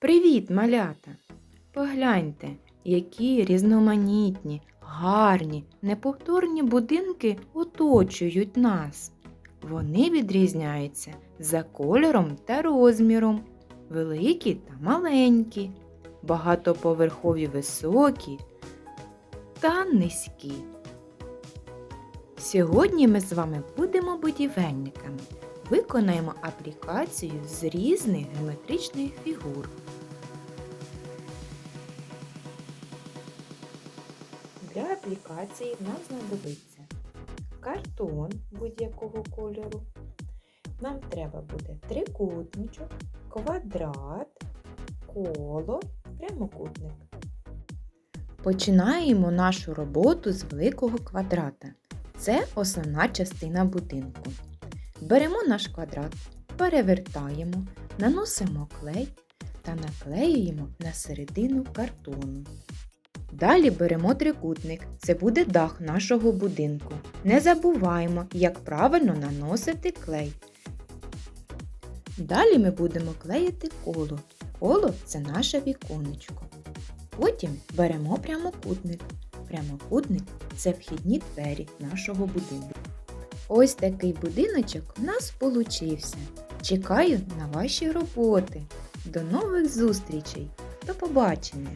Привіт, малята! Погляньте, які різноманітні, гарні, неповторні будинки оточують нас. Вони відрізняються за кольором та розміром, великі та маленькі, багатоповерхові високі та низькі. Сьогодні ми з вами будемо будівельниками. Виконаємо аплікацію з різних геометричних фігур. Для аплікації нам знадобиться картон будь-якого кольору. Нам треба буде трикутничок, квадрат, коло, прямокутник. Починаємо нашу роботу з великого квадрата. Це основна частина будинку. Беремо наш квадрат, перевертаємо, наносимо клей та наклеюємо на середину картону. Далі беремо трикутник, це буде дах нашого будинку. Не забуваємо, як правильно наносити клей. Далі ми будемо клеїти коло. Коло це наше віконечко. Потім беремо прямокутник. Прямокутник це вхідні двері нашого будинку. Ось такий будиночок у нас получився. Чекаю на ваші роботи. До нових зустрічей. До побачення!